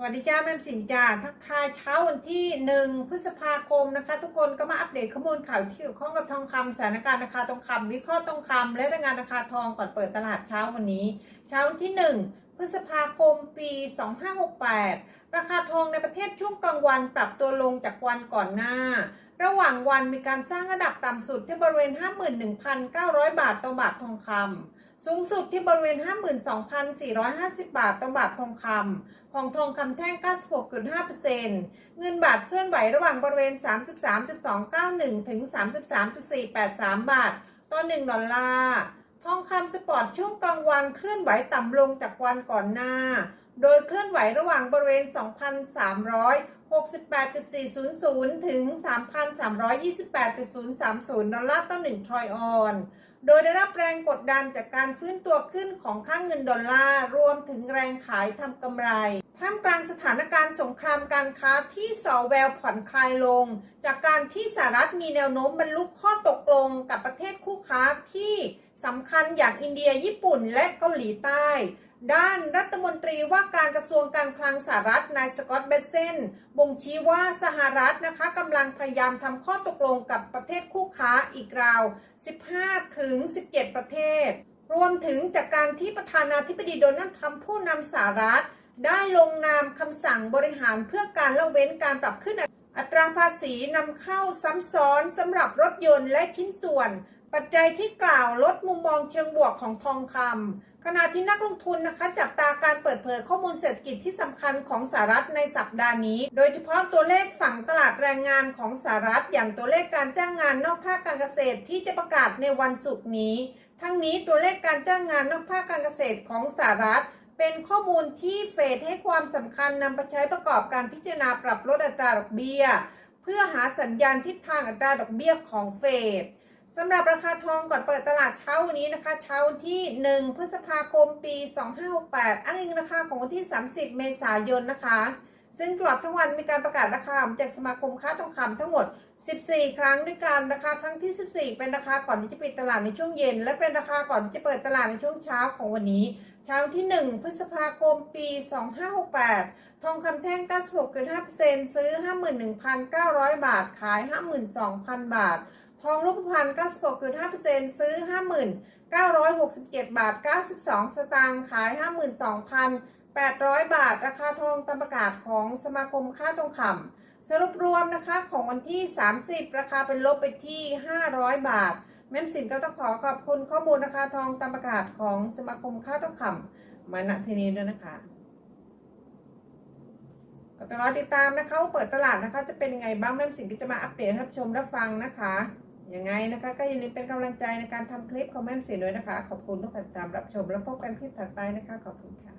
สวัสดีจ้าแม่สินจ้าทักทายเช้าวันที่หนึ่งพฤษภาคมนะคะ ทุกคนก็มาอัปเดตข้อมูลข่าวที่เกี่ยวข้องกับทองคำสถานการณ์ราคาทองคำวิเคราะห์ทองคำและรายงานราคาทองก่อนเปิดตลาดเช้าวันนี้ เช้าวันที่หนึ่งพฤษภาคมปี 2568 ราคาทองในประเทศช่วงกลางวันปรับตัวลงจากวันก่อนหน้า ระหว่างวันมีการสร้างระดับต่ำสุดที่บริเวณ 51,900 บาทต่อบาททองคำ สูงสุดที่บริเวณ 52,450 บาทต่อบาททองคำ ของทองคำแท่ง 96.5%เงินบาทเคลื่อนไหวระหว่างบริเวณ 33.291 ถึง 33.483 บาท ต่อ 1 ดอลลาร์ ทองคำสปอร์ตช่วงกลางวันเคลื่อนไหวต่ำลงจากวันก่อนหน้า โดยเคลื่อนไหวระหว่างบริเวณ 2,368.400 ถึง 3,328.030 ดอลลาร์ต่อ 1 ทรอยออน โดยได้รับแรงกดดันจากการฟื้นตัวขึ้นของค่างเงินดอลลาร์ รวมถึงแรงขายทำกำไร ท่ามกลางสถานการณ์สงครามการค้าที่สอแววผ่อนคลายลง จากการที่สหรัฐมีแนวโน้มบรรลุข้อตกลงกับประเทศคู่ค้าที่สำคัญอย่างอินเดียญี่ปุ่นและเกาหลีใต้ ด้านรัฐมนตรีว่าการกระทรวงการคลังสหรัฐนายสกอตต์เบสเซนบ่งชี้ว่าสหรัฐนะคะกำลังพยายามทำข้อตกลงกับประเทศคู่ค้าอีกราว 15 ถึง 17 ประเทศ รวมถึงจากการที่ประธานาธิบดีโดนัลด์ทรัมป์ผู้นำสหรัฐ ได้ลงนามคำสั่งบริหารเพื่อการละเว้นการปรับขึ้นอัตราภาษีนำเข้าซ้ำซ้อนสำหรับรถยนต์และชิ้นส่วน ปัจจัยที่กล่าวลดมุมมองเชิงบวกของทองคำขณะที่นักลงทุนนะคะ จับตาการเปิดเผยข้อมูลเศรษฐกิจที่สำคัญของสหรัฐในสัปดาห์นี้ โดยเฉพาะตัวเลขฝั่งตลาดแรงงานของสหรัฐ อย่างตัวเลขการจ้างงานนอกภาคการเกษตรที่จะประกาศในวันศุกร์นี้ ทั้งนี้ตัวเลขการจ้างงานนอกภาคการเกษตรของสหรัฐเป็นข้อมูลที่เฟดให้ความสำคัญนำไปใช้ประกอบการพิจารณาปรับลดอัตราดอกเบี้ย เพื่อหาสัญญาณทิศทางอัตราดอกเบี้ยของเฟด สำหรับราคาทองก่อนเปิดตลาดเช้าวันนี้นะคะ เช้าที่ 1 พฤษภาคมปี 2568 อ้างอิงราคาของวันที่ 30 เมษายนนะคะ ซึ่งตลอดทั้งวันมีการประกาศราคาจากสมาคมค้าทองคำทั้งหมด 14 ครั้งด้วยกันราคาครั้งที่ 14 เป็นราคาก่อนที่จะปิดตลาดในช่วงเย็น และเป็นราคาก่อนที่จะเปิดตลาดในช่วงเช้าของวันนี้ เช้าที่ 1 พฤษภาคมปี 2568 ทองคำแท่ง 96.5%ซื้อ 51,900 บาท ขาย 52,000 บาท ทองรูปพรรณ96.5%ซื้อ 5967 บาท 92 สตางค์ขาย 52,800 บาท ราคาทองตามประกาศของสมาคมค่าทองคำสรุปรวมนะคะของวันที่ 30 ราคาเป็นลบไปที่ 500 บาท แม่มสินก็ต้องขอขอบคุณข้อมูลราคาทองตามประกาศของสมาคมค่าทองคำมาณทีนี้ด้วยนะคะก็ต้องรอติดตามนะคะว่าเปิดตลาดนะคะ จะเป็นยังไงบ้างแม่มสินก็จะมาอัปเดตให้รับชมรับฟังนะคะ ยังไงนะคะก็อย่าลืมเป็นกำลังใจในการทำคลิปของแม่มสินด้วยนะคะ ขอบคุณทุกคนติดตามรับชมแล้วพบกันคลิปถัดไปนะคะ ขอบคุณค่ะ